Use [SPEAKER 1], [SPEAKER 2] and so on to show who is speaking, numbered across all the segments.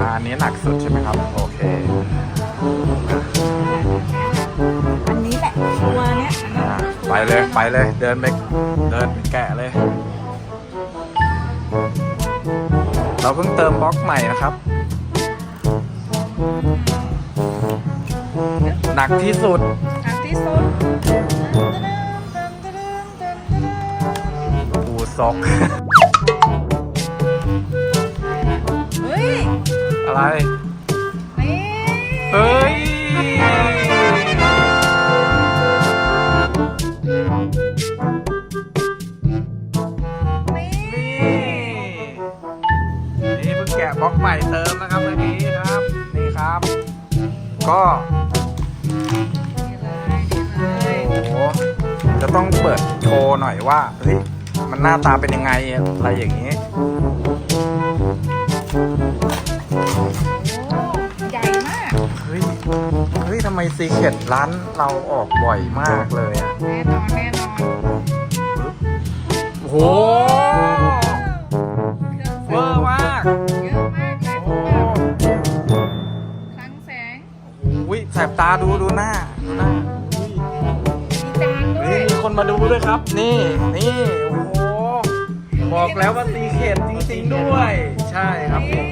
[SPEAKER 1] อ่าอันนี้หนักสุดใช่ไหมครับ โอเค
[SPEAKER 2] อันนี้แหละตัวเนี้ยอันนั้น
[SPEAKER 1] อ่าไปเลยไปเลย เดินไปเดินไปแกะเลย เราเพิ่งเติมบล็อกใหม่นะครับ หนักที่สุด
[SPEAKER 2] อันที่สุด
[SPEAKER 1] ปูซอก
[SPEAKER 2] เอะ
[SPEAKER 1] ไร
[SPEAKER 2] นี่
[SPEAKER 1] เฮ้ย
[SPEAKER 2] นี่
[SPEAKER 1] นี่ นี่เพิ่งแกะบล็อกใหม่เติมนะครับเมื่อกี้ครับ นี่ครับ ก็
[SPEAKER 2] นี่เลยนี่เลย
[SPEAKER 1] โอ้โหจะต้องเปิดโชว์หน่อยว่าเฮ้ยมันหน้าตาเป็นยังไงอะไรอย่างนี้
[SPEAKER 2] โอ้ ใหญ่มาก
[SPEAKER 1] เฮ้ย เฮ้ยทำไมซีเคร็ตร้านเราออกบ่อยมากเลยอะ
[SPEAKER 2] แน่นอนแน่นอน
[SPEAKER 1] โอ้โห
[SPEAKER 2] เครื่อง
[SPEAKER 1] เว
[SPEAKER 2] แส
[SPEAKER 1] องร์มาก
[SPEAKER 2] เยอะมากเลย
[SPEAKER 1] โอ้
[SPEAKER 2] คลังแสง
[SPEAKER 1] อุ้ยแสบตาดูดูหน้าดูหน้าอุ้ย
[SPEAKER 2] มีจานด้ว
[SPEAKER 1] เฮ้ย
[SPEAKER 2] ย
[SPEAKER 1] มีคนมาดูด้วยครับ นี่นี่โอ้โหบอกแล้วว่าซีเคร็ตจริง ๆด้วย ใช่ครับผม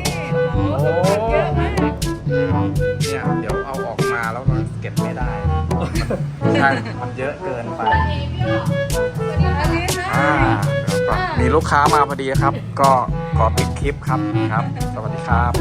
[SPEAKER 1] ใช่มันเยอะเกินไป
[SPEAKER 2] อันนี้ค่ะ
[SPEAKER 1] อ่าเดี๋ยวก่อนมีลูกค้ามาพอดีครับ ก็ขอปิดคลิปครับครับ สวัสดีครับ